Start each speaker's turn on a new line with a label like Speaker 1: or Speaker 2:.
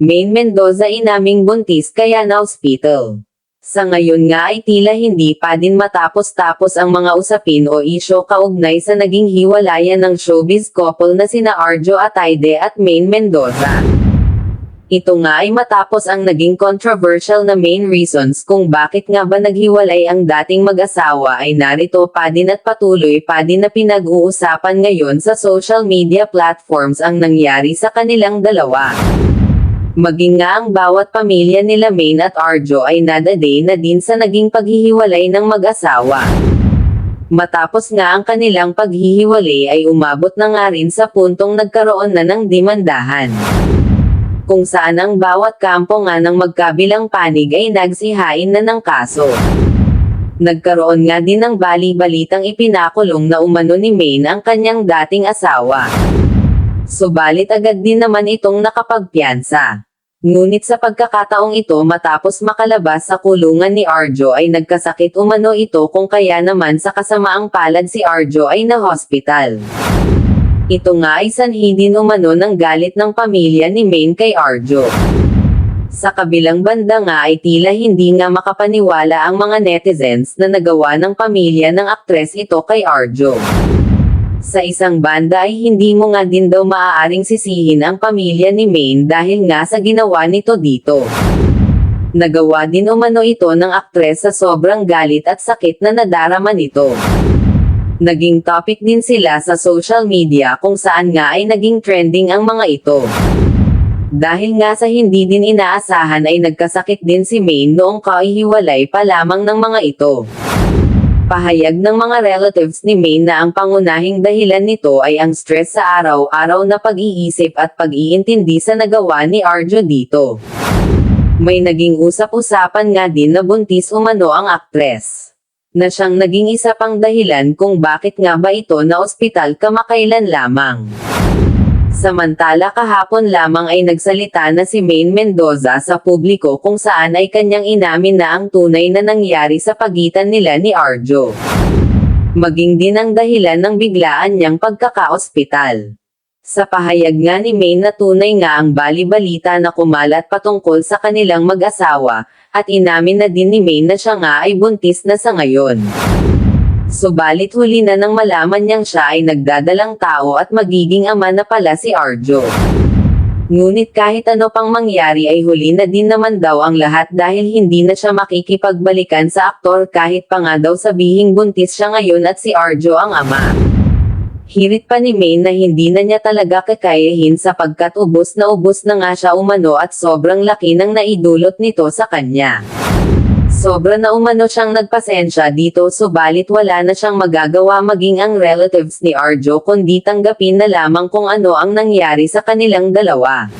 Speaker 1: Main Mendoza inaming buntis kaya na hospital. Sa ngayon nga ay tila hindi pa din matapos-tapos ang mga usapin o isyo kaugnay sa naging hiwalayan ng showbiz couple na sina Arjo Ataide at Main Mendoza. Ito nga ay matapos ang naging controversial na main reasons kung bakit nga ba naghiwalay ang dating mag-asawa ay narito pa din at patuloy pa din na pinag-uusapan ngayon sa social media platforms ang nangyari sa kanilang dalawa. Maging nga ang bawat pamilya nila Main at Arjo ay nadaday na din sa naging paghihiwalay ng mag-asawa. Matapos nga ang kanilang paghihiwalay ay umabot na nga rin sa puntong nagkaroon na ng dimandahan. Kung saan ang bawat kampo nga ng magkabilang panig ay nagsihain na ng kaso. Nagkaroon nga din ng bali-balitang ipinakulong na umano ni Main ang kanyang dating asawa. Subalit agad din naman itong nakapagpiyansa. Ngunit sa pagkakataong ito matapos makalabas sa kulungan ni Arjo ay nagkasakit umano ito kung kaya naman sa kasamaang palad si Arjo ay na-hospital. Ito nga ay sanhi din umano ng galit ng pamilya ni Main kay Arjo. Sa kabilang banda nga ay tila hindi nga makapaniwala ang mga netizens na nagawa ng pamilya ng aktres ito kay Arjo. Sa isang banda ay hindi mo nga din daw maaaring sisihin ang pamilya ni Main dahil nga sa ginawa nito dito. Nagawa din umano ito ng aktres sa sobrang galit at sakit na nadarama nito. Naging topic din sila sa social media kung saan nga ay naging trending ang mga ito. Dahil nga sa hindi din inaasahan ay nagkasakit din si Main noong kahihiwalay pa lamang ng mga ito. Pahayag ng mga relatives ni Main na ang pangunahing dahilan nito ay ang stress sa araw-araw na pag-iisip at pag-iintindi sa nagawa ni Arjo dito. May naging usap-usapan nga din na buntis umano ang aktres. Na siyang naging isa pang dahilan kung bakit nga ba ito na ospital kamakailan lamang. Samantala kahapon lamang ay nagsalita na si Main Mendoza sa publiko kung saan ay kanyang inamin na ang tunay na nangyari sa pagitan nila ni Arjo. Maging din ang dahilan ng biglaan niyang pagkaka-ospital. Sa pahayag nga ni Main na tunay nga ang bali-balita na kumalat patungkol sa kanilang mag-asawa, at inamin na din ni Main na siya nga ay buntis na sa ngayon. Subalit huli na nang malaman niyang siya ay nagdadalang tao at magiging ama na pala si Arjo. Ngunit kahit ano pang mangyari ay huli na din naman daw ang lahat dahil hindi na siya makikipagbalikan sa aktor kahit pa nga daw sabihing buntis siya ngayon at si Arjo ang ama. Hirit pa ni Maine na hindi na niya talaga kakayahin sapagkat ubos na ubos na nga siya umano at sobrang laki ng naidulot nito sa kanya. Sobra na umano siyang nagpasensya dito subalit wala na siyang magagawa maging ang relatives ni Arjo kundi tanggapin na lamang kung ano ang nangyari sa kanilang dalawa.